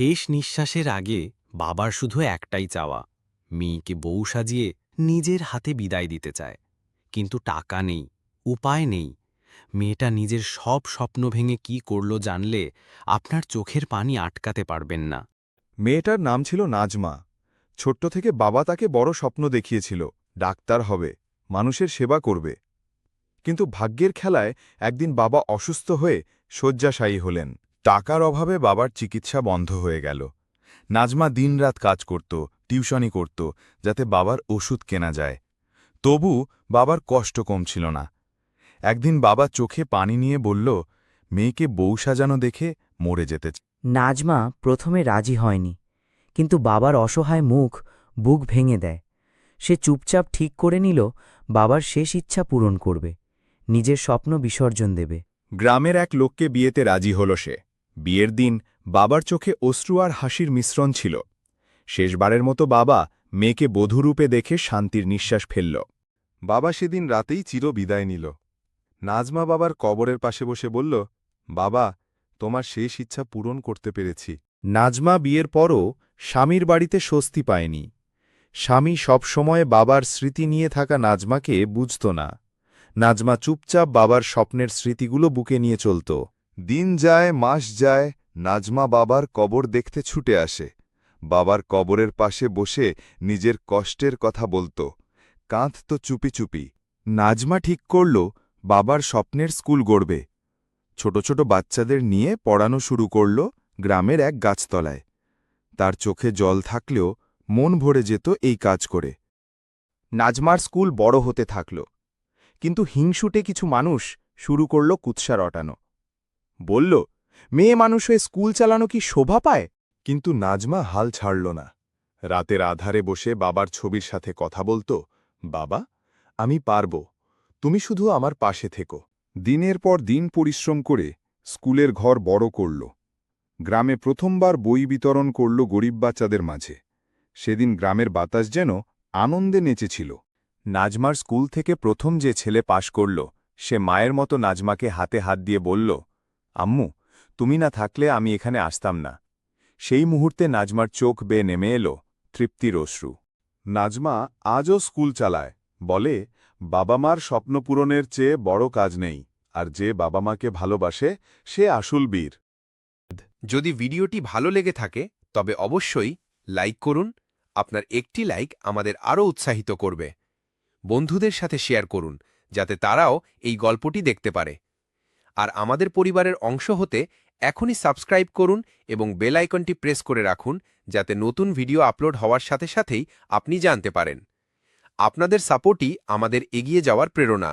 শেষ নিঃশ্বাসের আগে বাবার শুধু একটাই চাওয়া, মেয়েকে বউ সাজিয়ে নিজের হাতে বিদায় দিতে চায়। কিন্তু টাকা নেই, উপায় নেই। মেয়েটা নিজের সব স্বপ্ন ভেঙে কি করল জানলে আপনার চোখের পানি আটকাতে পারবেন না। মেয়েটার নাম ছিল নাজমা। ছোট্ট থেকে বাবা তাকে বড় স্বপ্ন দেখিয়েছিল, ডাক্তার হবে, মানুষের সেবা করবে। কিন্তু ভাগ্যের খেলায় একদিন বাবা অসুস্থ হয়ে শয্যাশায়ী হলেন। টাকার অভাবে বাবার চিকিৎসা বন্ধ হয়ে গেল। নাজমা দিনরাত কাজ করত টিউশনি করত যাতে বাবার ওষুধ কেনা যায়। তবু বাবার কষ্ট কমছিল না। একদিন বাবা চোখে পানি নিয়ে বলল মেয়েকে বউ সাজানো দেখে মরে যেতে নাজমা প্রথমে রাজি হয়নি কিন্তু বাবার অসহায় মুখ বুক ভেঙে দেয়। সে চুপচাপ ঠিক করে নিল বাবার শেষ ইচ্ছা পূরণ করবে নিজের স্বপ্ন বিসর্জন দেবে। গ্রামের এক লোককে বিয়েতে রাজি হল সে। বিয়ের দিন বাবার চোখে অশ্রু আর হাসির মিশ্রণ ছিল। শেষবারের মতো বাবা মেয়েকে বধূরূপে দেখে শান্তির নিঃশ্বাস ফেলল। বাবা সেদিন রাতেই চির বিদায় নিল। নাজমা বাবার কবরের পাশে বসে বলল বাবা তোমার শেষ ইচ্ছা পূরণ করতে পেরেছি। নাজমা বিয়ের পরও স্বামীর বাড়িতে স্বস্তি পায়নি। স্বামী সবসময় বাবার স্মৃতি নিয়ে থাকা নাজমাকে বুঝত না। নাজমা চুপচাপ বাবার স্বপ্নের স্মৃতিগুলো বুকে নিয়ে চলত। দিন যায়, মাস যায়, নাজমা বাবার কবর দেখতে ছুটে আসে। বাবার কবরের পাশে বসে নিজের কষ্টের কথা বলত। কাঁধ তো চুপি চুপি। নাজমা ঠিক করল, বাবার স্বপ্নের স্কুল গড়বে। ছোট ছোট বাচ্চাদের নিয়ে পড়ানো শুরু করল গ্রামের এক গাছতলায়। তার চোখে জল থাকলেও মন ভরে যেত এই কাজ করে। নাজমার স্কুল বড় হতে থাকল। কিন্তু হিংসুটে কিছু মানুষ শুরু করল কুৎসা রটানো বলল, মেয়ে মানুষ হয়ে স্কুল চালানো কি শোভা পায়? কিন্তু নাজমা হাল ছাড়ল না। রাতের আধারে বসে বাবার ছবির সাথে কথা বলতো, বাবা, আমি পারব। তুমি শুধু আমার পাশে থেকো। দিনের পর দিন পরিশ্রম করে স্কুলের ঘর বড় করল। গ্রামে প্রথমবার বই বিতরণ করল গরিব বাচ্চাদের মাঝে। সেদিন গ্রামের বাতাস যেন আনন্দে নেচেছিল। নাজমার স্কুল থেকে প্রথম যে ছেলে পাশ করল, সে মায়ের মতো নাজমাকে হাতে হাত দিয়ে বলল আম্মু, তুমি না থাকলে আমি এখানে আসতাম না। সেই মুহূর্তে নাজমার চোখ বেয়ে নেমে এলো, তৃপ্তির অশ্রু। নাজমা আজও স্কুল চালায়, বলে, বাবা মার স্বপ্ন পূরণের চেয়ে বড় কাজ নেই, আর যে বাবা মাকে ভালোবাসে, সে আসল বীর। যদি ভিডিওটি ভালো লেগে থাকে, তবে অবশ্যই লাইক করুন, আপনার একটি লাইক আমাদের আরও উৎসাহিত করবে। বন্ধুদের সাথে শেয়ার করুন, যাতে তারাও এই গল্পটি দেখতে পারে। আর আমাদের পরিবারের অংশ হতে এখনই সাবস্ক্রাইব করুন এবং বেল আইকনটি প্রেস করে রাখুন যাতে নতুন ভিডিও আপলোড হওয়ার সাথে সাথেই আপনি জানতে পারেন। আপনাদের সাপোর্টই আমাদের এগিয়ে যাওয়ার প্রেরণা।